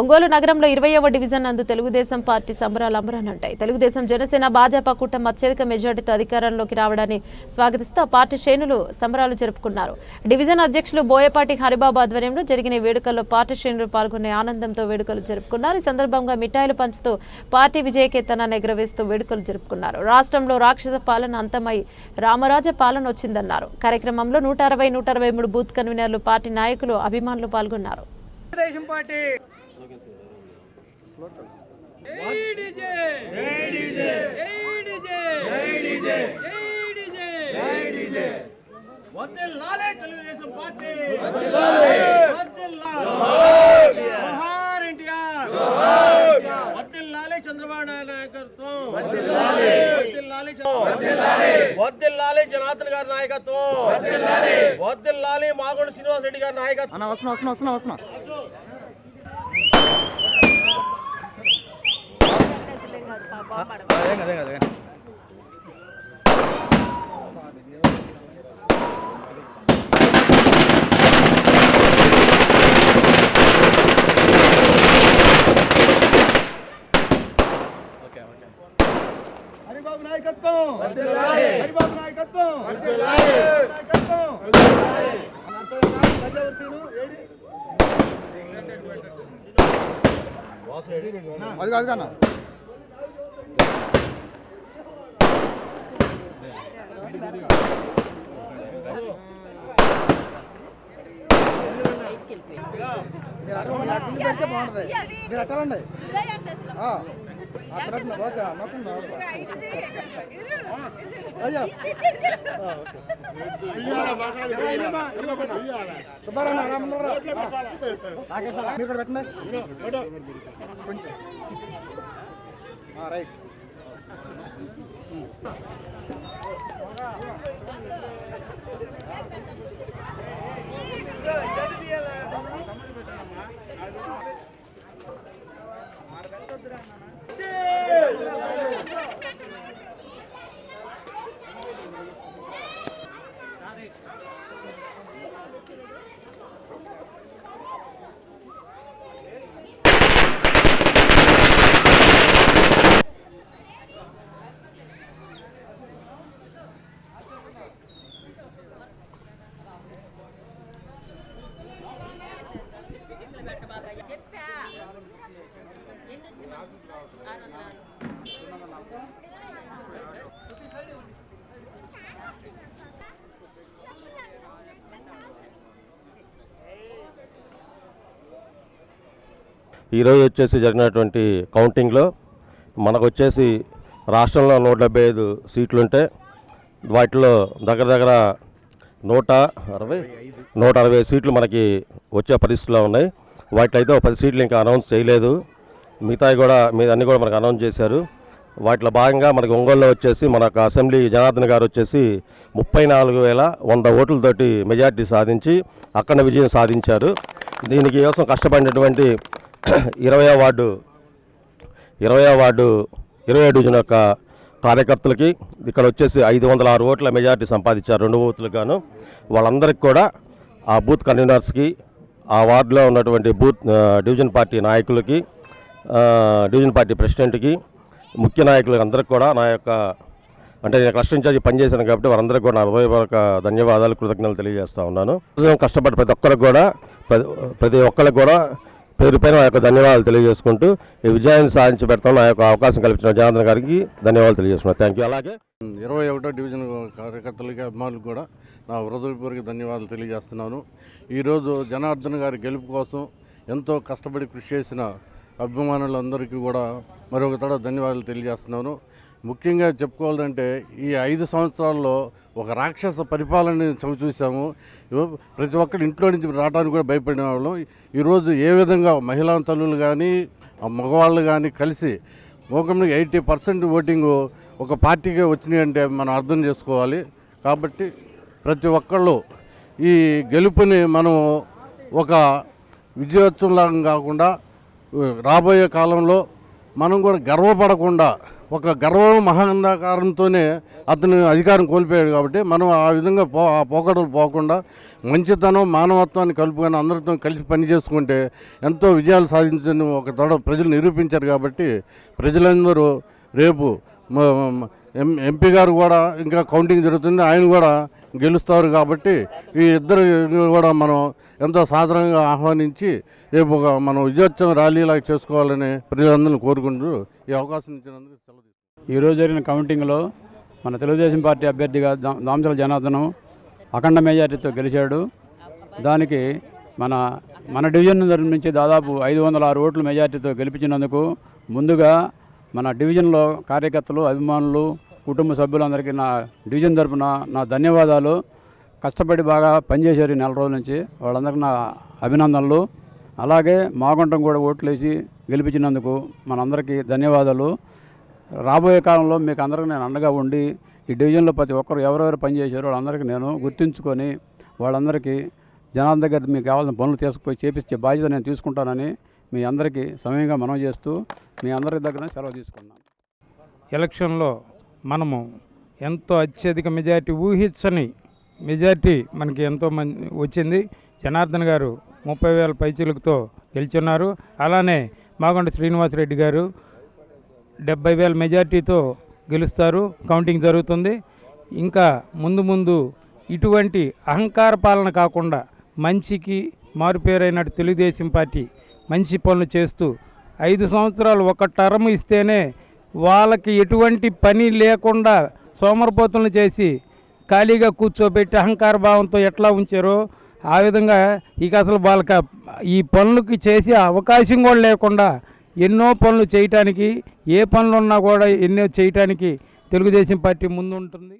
ఒంగోలు నగరంలో ఇరవైవ డివిజన్ నందు తెలుగుదేశం పార్టీ సంబరాలు అంబరానంటాయి తెలుగుదేశం జనసేన భాజపా కూటమి అత్యధిక మెజార్టీతో అధికారంలోకి రావడాన్ని స్వాగతిస్తూ పార్టీ శ్రేణులు సంబరాలు జరుపుకున్నారు. డివిజన్ అధ్యక్షులు బోయపాటి హరిబాబు ఆధ్వర్యంలో జరిగిన వేడుకల్లో పార్టీ శ్రేణులు పాల్గొనే ఆనందంతో వేడుకలు జరుపుకున్నారు. ఈ సందర్భంగా మిఠాయిలు పంచుతూ పార్టీ విజయకేతనాన్ని ఎగరవేస్తూ వేడుకలు జరుపుకున్నారు. రాష్ట్రంలో రాక్షస పాలన అంతమై రామరాజ పాలన వచ్చిందన్నారు. కార్యక్రమంలో నూట అరవై నూట అరవై మూడు బూత్ కన్వీనర్లు పార్టీ నాయకులు అభిమానులు పాల్గొన్నారు. తెలుగుదేశం తెలుగుదేశం పార్టీ వద్దెల్లాలే జోహార్ ఎన్టీఆర్ వద్దెల్లాలే చంద్రబాబు నాయుడు నాయకత్వం వద్దెల్లాలే చంద్ర- వద్దెల్లాలే జనార్దన్ గారి నాయకత్వం. వద్దెల్లాలే మాగొండ శ్రీనివాస్ రెడ్డి గారి నాయకత్వం. అన్న వస్తున్నా వస్తున్నా వస్తున్నా వస్తున్నా. హరిబాబు నాయకత్వం హరిబాబు నాయకత్వం నాయకత్వం అది కాదు కన్నా. మీరు అటు మీరు బాగుంటుంది మీరు అట్టాలండి ఆ, ఓకే నొక్కండి అయ్యా సుబ్బారావు అన్న, మీరు కూడా పెట్టండి కొంచెం రైట్. రైట్ ఈరోజు వచ్చేసి జరిగినటువంటి కౌంటింగ్లో మనకు వచ్చేసి రాష్ట్రంలో నూట డెబ్బై ఐదు సీట్లుంటే వాటిలో దగ్గర దగ్గర నూట అరవై నూట అరవై సీట్లు మనకి వచ్చే పరిస్థితిలో ఉన్నాయి. వాటిలో అయితే ఒక పది సీట్లు ఇంకా అనౌన్స్ చేయలేదు. మిగతాయి కూడా మీద అన్నీ కూడా మనకు అనౌన్స్ చేశారు. వాటిలో భాగంగా మనకి ఒంగోలులో వచ్చేసి మనకు అసెంబ్లీ జనార్దన్ గారు వచ్చేసి ముప్పై నాలుగు వేల వంద ఓట్లతోటి మెజార్టీ సాధించి అక్కడ విజయం సాధించారు. దీనికి కోసం కష్టపడినటువంటి ఇరవై వార్డు ఇరవై వార్డు ఇరవై డివిజన్ యొక్క కార్యకర్తలకి ఇక్కడ వచ్చేసి ఐదు వందల ఆరు ఓట్ల మెజార్టీ సంపాదించారు రెండు బూత్లకు గాను వాళ్ళందరికీ కూడా ఆ బూత్ కన్వీనర్స్కి ఆ వార్డులో ఉన్నటువంటి బూత్ డివిజన్ పార్టీ నాయకులకి డివిజన్ పార్టీ ప్రెసిడెంట్కి ముఖ్య నాయకులకు అందరికి కూడా నా యొక్క అంటే నేను కష్టించి పనిచేశాను కాబట్టి వారందరికీ కూడా నా హృదయపూర్వక ధన్యవాదాలు కృతజ్ఞతలు తెలియజేస్తా ఉన్నాను కష్టపడి ప్రతి ఒక్కరికి కూడా ప్రతి ప్రతి ఒక్కరికి కూడా పేరు పైన నా యొక్క ధన్యవాదాలు తెలియజేసుకుంటూ ఈ విజయాన్ని సాధించి పెడతాం నా యొక్క అవకాశం కల్పించిన జనార్దన్ గారికి ధన్యవాదాలు తెలియజేస్తున్నాను థ్యాంక్ యూ అలాగే ఇరవై ఒకటో డివిజన్ కార్యకర్తలకి అభిమానులకు కూడా నా హృదయపూర్వక ధన్యవాదాలు తెలియజేస్తున్నాను. ఈరోజు జనార్దన్ గారి గెలుపు కోసం ఎంతో కష్టపడి కృషి చేసిన అభిమానులందరికీ కూడా మరొక తడ ధన్యవాదాలు తెలియజేస్తున్నాను. ముఖ్యంగా చెప్పుకోవాలంటే ఈ ఐదు సంవత్సరాల్లో ఒక రాక్షస పరిపాలన చవి చూసాము ప్రతి ఒక్కరు ఇంట్లో నుంచి రావడానికి కూడా భయపడిన వాళ్ళం. ఈరోజు ఏ విధంగా మహిళా తల్లులు కానీ మగవాళ్ళు కానీ కలిసి మోకంలో ఎయిటీ పర్సెంట్ ఓటింగు ఒక పార్టీకే వచ్చినాయి అంటే మనం అర్థం చేసుకోవాలి. కాబట్టి ప్రతి ఒక్కళ్ళు ఈ గెలుపుని మనం ఒక విజయోత్సవంలాగా కాకుండా రాబోయే కాలంలో మనం కూడా గర్వపడకుండా ఒక గర్వం మహాంధకారంతోనే అతను అధికారం కోల్పోయాడు కాబట్టి మనం ఆ విధంగా పో ఆ పోకడలు పోకుండా మంచితనం మానవత్వాన్ని కలుపుకొని అందరితో కలిసి పని చేసుకుంటే ఎంతో విజయాలు సాధించని ఒక తోడ ప్రజలు నిరూపించారు కాబట్టి ప్రజలందరూ రేపు ఎం ఎంపీ గారు కూడా ఇంకా కౌంటింగ్ జరుగుతుంది. ఆయన కూడా గెలుస్తారు కాబట్టి ఈ ఇద్దరు కూడా మనం ఎంతో సాధారణంగా ఆహ్వానించి రేపు ఒక మనం విజయోత్సవం ర్యాలీలాగా చేసుకోవాలని ప్రజలందరినీ కోరుకుంటూ ఈ అవకాశం ఇచ్చినందుకు సెలవు ఈరోజు జరిగిన కౌంటింగ్లో మన తెలుగుదేశం పార్టీ అభ్యర్థిగా దా- దామచల జనార్దనం అఖండ మెజార్టీతో గెలిచాడు. దానికి మన మన డివిజన్ నుంచి దాదాపు ఐదు వందల ఆరు ఓట్ల మెజార్టీతో గెలిపించినందుకు ముందుగా మన డివిజన్లో కార్యకర్తలు అభిమానులు కుటుంబ సభ్యులందరికీ నా డివిజన్ తరపున నా ధన్యవాదాలు. కష్టపడి బాగా పనిచేశారు నెల రోజుల నుంచి. వాళ్ళందరికీ నా అభినందనలు. అలాగే మాగుంటం కూడా ఓట్లేసి గెలిపించినందుకు మనందరికీ ధన్యవాదాలు. రాబోయే కాలంలో మీకు అందరికీ నేను అండగా ఉండి ఈ డివిజన్లో ప్రతి ఒక్కరు ఎవరెవరు పనిచేశారో వాళ్ళందరికీ నేను గుర్తుంచుకొని వాళ్ళందరికీ జనాల దగ్గర మీకు కావాల్సిన పనులు తీసుకుపోయి చేపించే బాధ్యత నేను తీసుకుంటానని మీ అందరికీ సమయంగా మనం చేస్తూ మీ అందరి దగ్గర సెలవు తీసుకున్నాను. ఎలక్షన్లో మనము ఎంతో అత్యధిక మెజార్టీ ఊహించని మెజార్టీ మనకి ఎంతో మంది వచ్చింది. జనార్దన్ గారు ముప్పై వేల పైచీలకుతో గెలుచున్నారు. అలానే మాగొండ శ్రీనివాసరెడ్డి గారు డెబ్బై వేల మెజార్టీతో గెలుస్తారు. కౌంటింగ్ జరుగుతుంది. ఇంకా ముందు ముందు ఇటువంటి అహంకార పాలన కాకుండా మంచికి మారుపేరైన తెలుగుదేశం పార్టీ మంచి పనులు చేస్తూ ఐదు సంవత్సరాలు ఒక టర్మ్ ఇస్తేనే వాళ్ళకి ఎటువంటి పని లేకుండా సోమరపోతులను చేసి ఖాళీగా కూర్చోబెట్టి అహంకార భావంతో ఎట్లా ఉంచారో ఆ విధంగా ఇక అసలు వాళ్ళకి ఈ పనులకి చేసే అవకాశం కూడా లేకుండా ఎన్నో పనులు చేయటానికి ఏ పనులు ఉన్నా కూడా ఎన్నో చేయటానికి తెలుగుదేశం పార్టీ ముందు ఉంటుంది